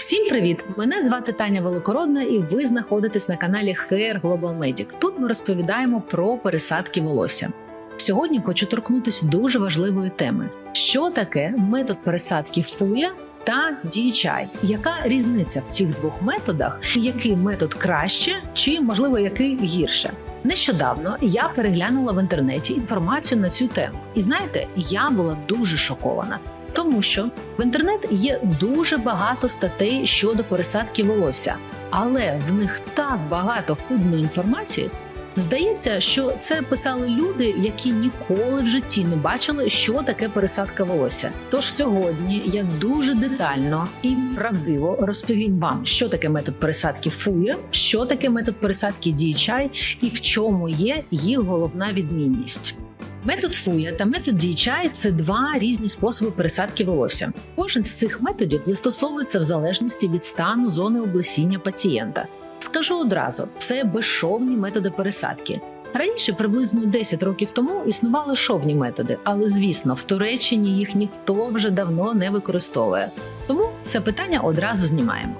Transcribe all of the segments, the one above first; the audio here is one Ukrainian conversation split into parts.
Всім привіт! Мене звати Таня Великородна, і ви знаходитесь на каналі Hair Global Medic. Тут ми розповідаємо про пересадки волосся. Сьогодні хочу торкнутися дуже важливої теми: що таке метод пересадки фуя та DHI? Яка різниця в цих двох методах? Який метод краще, чи можливо який гірше? Нещодавно я переглянула в інтернеті інформацію на цю тему, і знаєте, я була дуже шокована. Тому що в інтернет є дуже багато статей щодо пересадки волосся, але в них так багато хибної інформації. Здається, що це писали люди, які ніколи в житті не бачили, що таке пересадка волосся. Тож сьогодні я дуже детально і правдиво розповім вам, що таке метод пересадки фуя, що таке метод пересадки DHI і в чому є їх головна відмінність. Метод фуя та метод DHI – це два різні способи пересадки волосся. Кожен з цих методів застосовується в залежності від стану зони облесіння пацієнта. Скажу одразу, це безшовні методи пересадки. Раніше, приблизно 10 років тому, існували шовні методи, але звісно, в Туреччині їх ніхто вже давно не використовує. Тому це питання одразу знімаємо.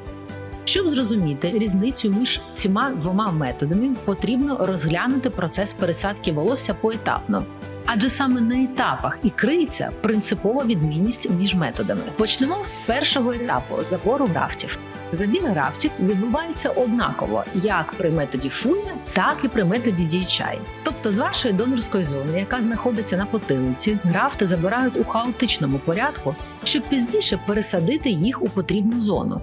Щоб зрозуміти різницю між цими двома методами, потрібно розглянути процес пересадки волосся поетапно. Адже саме на етапах і криється принципова відмінність між методами. Почнемо з першого етапу забору графтів. Забір графтів відбувається однаково як при методі фуя, так і при методі DHI. Тобто з вашої донорської зони, яка знаходиться на потилиці, графти забирають у хаотичному порядку, щоб пізніше пересадити їх у потрібну зону.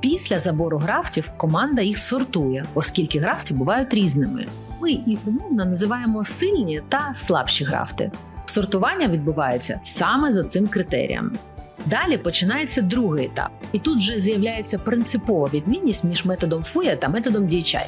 Після забору графтів команда їх сортує, оскільки графті бувають різними. Ми їх умовно називаємо сильні та слабші графти. Сортування відбувається саме за цим критерієм. Далі починається другий етап, і тут вже з'являється принципова відмінність між методом фуя та методом DHI.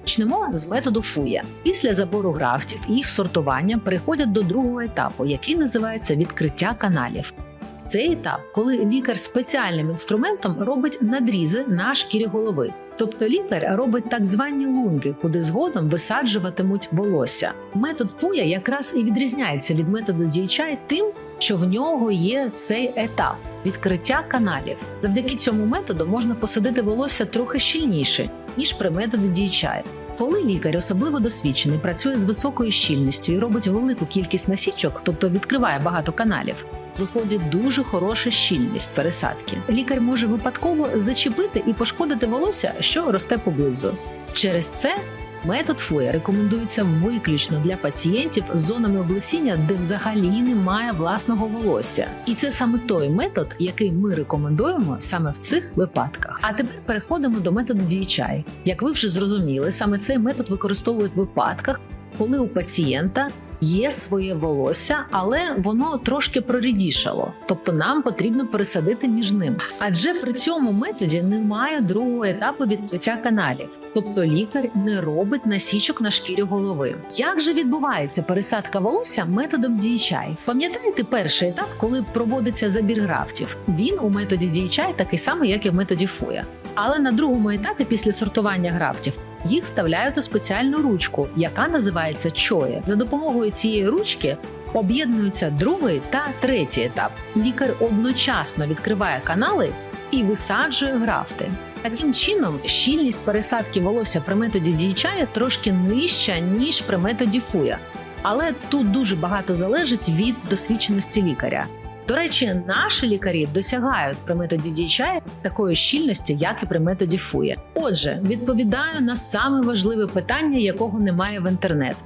Почнемо з методу фуя. Після забору графтів і їх сортування переходять до другого етапу, який називається відкриття каналів. Цей етап, коли лікар спеціальним інструментом робить надрізи на шкірі голови. Тобто лікар робить так звані лунки, куди згодом висаджуватимуть волосся. Метод фуя якраз і відрізняється від методу DHI тим, що в нього є цей етап відкриття каналів. Завдяки цьому методу можна посадити волосся трохи щільніше, ніж при методі DHI. Коли лікар, особливо досвідчений, працює з високою щільністю і робить велику кількість насічок, тобто відкриває багато каналів, виходить дуже хороша щільність пересадки. Лікар може випадково зачепити і пошкодити волосся, що росте поблизу. Через це метод фуя рекомендується виключно для пацієнтів з зонами облесіння, де взагалі немає власного волосся. І це саме той метод, який ми рекомендуємо саме в цих випадках. А тепер переходимо до методу DHI. Як ви вже зрозуміли, саме цей метод використовують в випадках, коли у пацієнта є своє волосся, але воно трошки прорідішало. Тобто нам потрібно пересадити між ним. Адже при цьому методі немає другого етапу відкриття каналів, тобто лікар не робить насічок на шкірі голови. Як же відбувається пересадка волосся методом DHI? Пам'ятаєте перший етап, коли проводиться забір графтів? Він у методі DHI такий самий, як і в методі фуя. Але на другому етапі, після сортування графтів, їх вставляють у спеціальну ручку, яка називається чоє. За допомогою цієї ручки об'єднуються другий та третій етап. Лікар одночасно відкриває канали і висаджує графти. Таким чином, щільність пересадки волосся при методі DHI трошки нижча ніж при методі фуя. Але тут дуже багато залежить від досвідченості лікаря. До речі, наші лікарі досягають при методі DHI такої щільності, як і при методі фуя. Отже, відповідаю на саме важливе питання, якого немає в інтернет.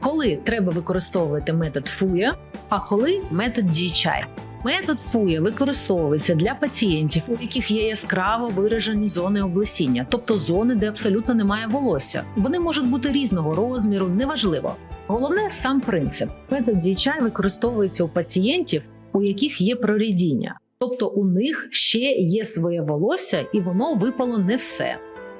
Коли треба використовувати метод фуя, а коли метод DHI? Метод фуя використовується для пацієнтів, у яких є яскраво виражені зони облесіння, тобто зони, де абсолютно немає волосся. Вони можуть бути різного розміру, неважливо. Головне сам принцип. Метод DHI використовується у пацієнтів, у яких є прорідіння, тобто у них ще є своє волосся, і воно випало не все.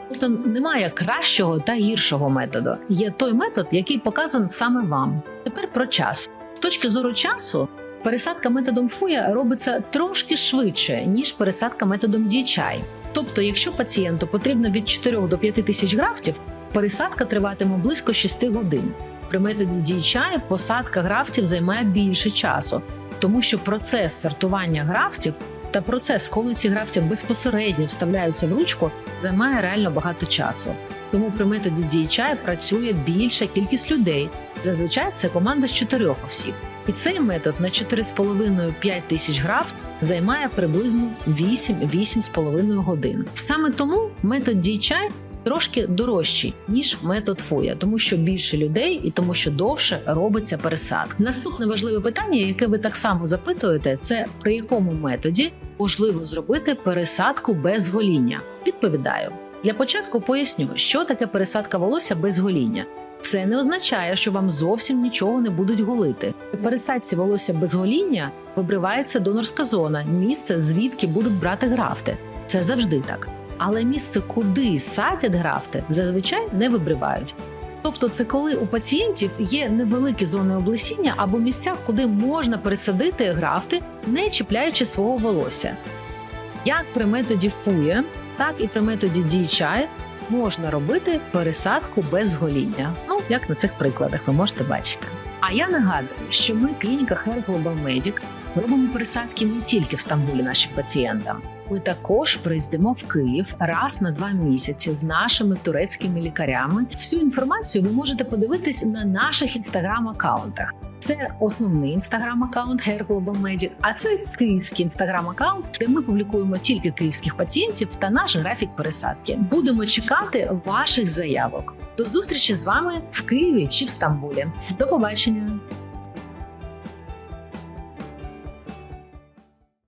Тобто немає кращого та гіршого методу. Є той метод, який показан саме вам. Тепер про час. З точки зору часу, пересадка методом фуя робиться трошки швидше, ніж пересадка методом DHI. Тобто, якщо пацієнту потрібно від 4 до 5 тисяч графтів, пересадка триватиме близько 6 годин. При методі DHI посадка графтів займає більше часу, тому що процес сортування графтів Та процес, коли ці графті безпосередньо вставляються в ручку, займає реально багато часу. Тому при методі DHI працює більша кількість людей. Зазвичай це команда з чотирьох осіб. І цей метод на 4,5-5 тисяч граф займає приблизно 8-8,5 годин. Саме тому метод DHI трошки дорожчий ніж метод Фуя, тому що більше людей і тому, що довше робиться пересадка. Наступне важливе питання, яке ви так само запитуєте, це при якому методі можливо зробити пересадку без гоління. Відповідаю. Для початку поясню, що таке пересадка волосся без гоління. Це не означає, що вам зовсім нічого не будуть голити. При пересадці волосся без гоління вибривається донорська зона, місце, звідки будуть брати графти. Це завжди так. Але місце, куди садять графти, зазвичай не вибривають. Тобто, це коли у пацієнтів є невеликі зони облесіння або місця, куди можна пересадити графти, не чіпляючи свого волосся. Як при методі фує, так і при методі DHI можна робити пересадку без гоління. Ну, як на цих прикладах ви можете бачити. А я нагадую, що ми, клініка Hair Global Medic, робимо пересадки не тільки в Стамбулі нашим пацієнтам. Ми також приїздимо в Київ раз на два місяці з нашими турецькими лікарями. Всю інформацію ви можете подивитись на наших інстаграм-аккаунтах. Це основний інстаграм-аккаунт Hair Global Medic, а це київський інстаграм-аккаунт, де ми публікуємо тільки київських пацієнтів та наш графік пересадки. Будемо чекати ваших заявок. До зустрічі з вами в Києві чи в Стамбулі. До побачення!